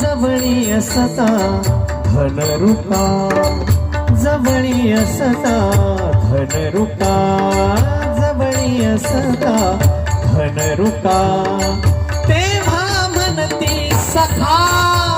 जवळी असता धनरूपा. जवळी असता धनरूपा. जवळी असता धनरूपा. तेव्हा म्हणती सखा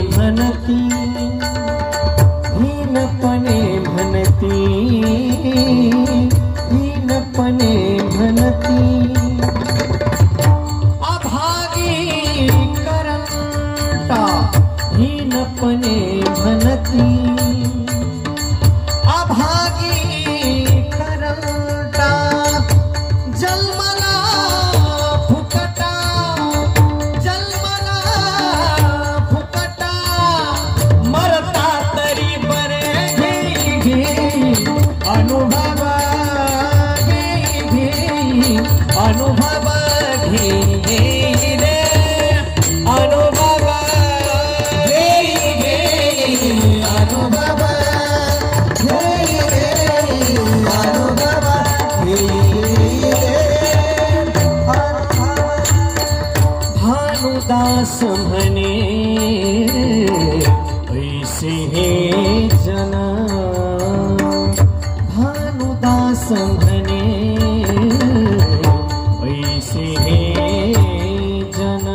म्हणे ऐसे हे जना। भानुदास म्हणे ऐसे हे जन।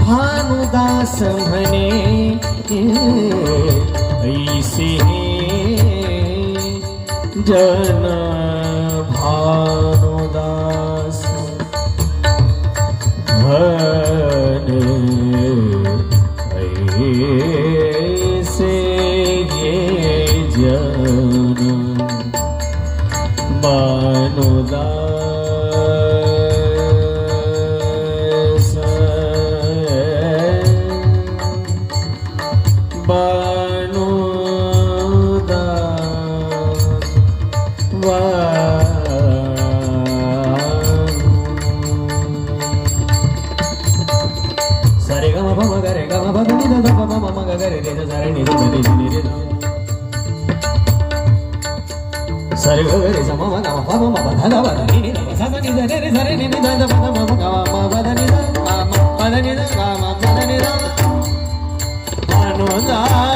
भानुदास म्हणे ऐसे हे जन। भा సరి గరి సమ గమ పమ మమ ధన వద ని ని స స ని సరి సరి ని ని ద ద పద మమ గమ మ వద ని ద మ పద ని ద గమ పద ని ద નો જા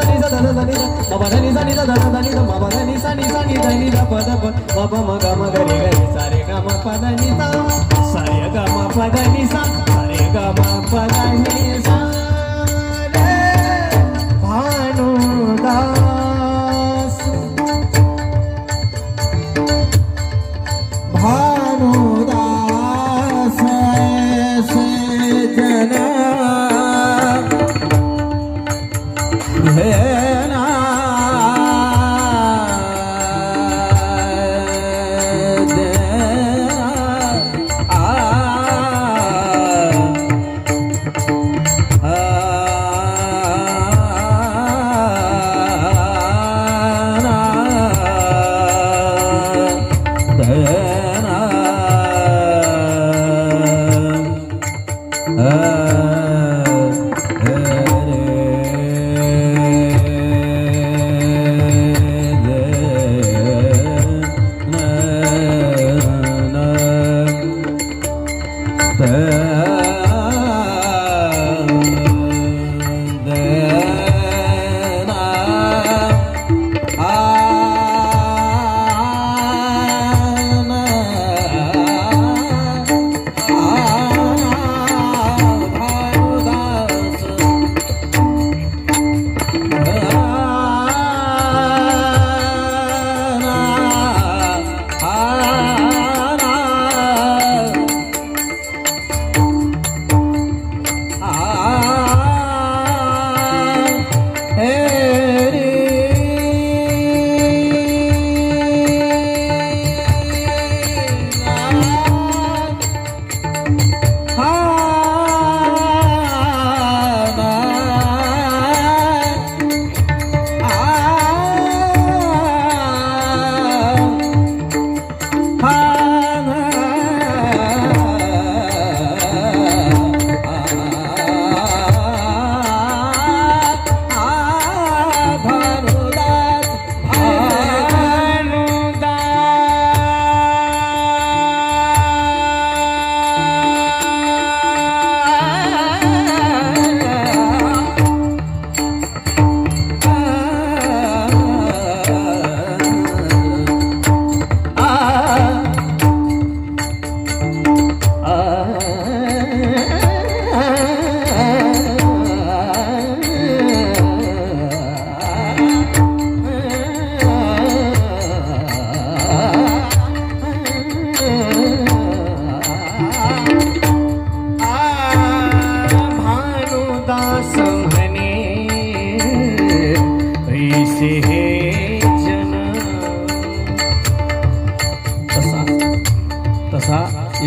దని మదని సని దన దని మదని సని సని దని పద పద మగ మగ రి గరి సరే గమ పదని సా సరే గమ పదని సా సరే గమ పదని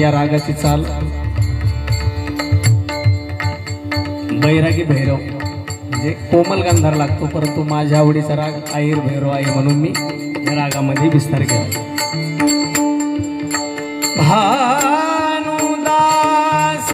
या रागाची चाल. बैरागी भैरव. म्हणजे कोमल गंधार लागतो परंतु माझ्या आवडीचा राग आईर भैरव आहे म्हणून मी या रागामध्ये विस्तार केला.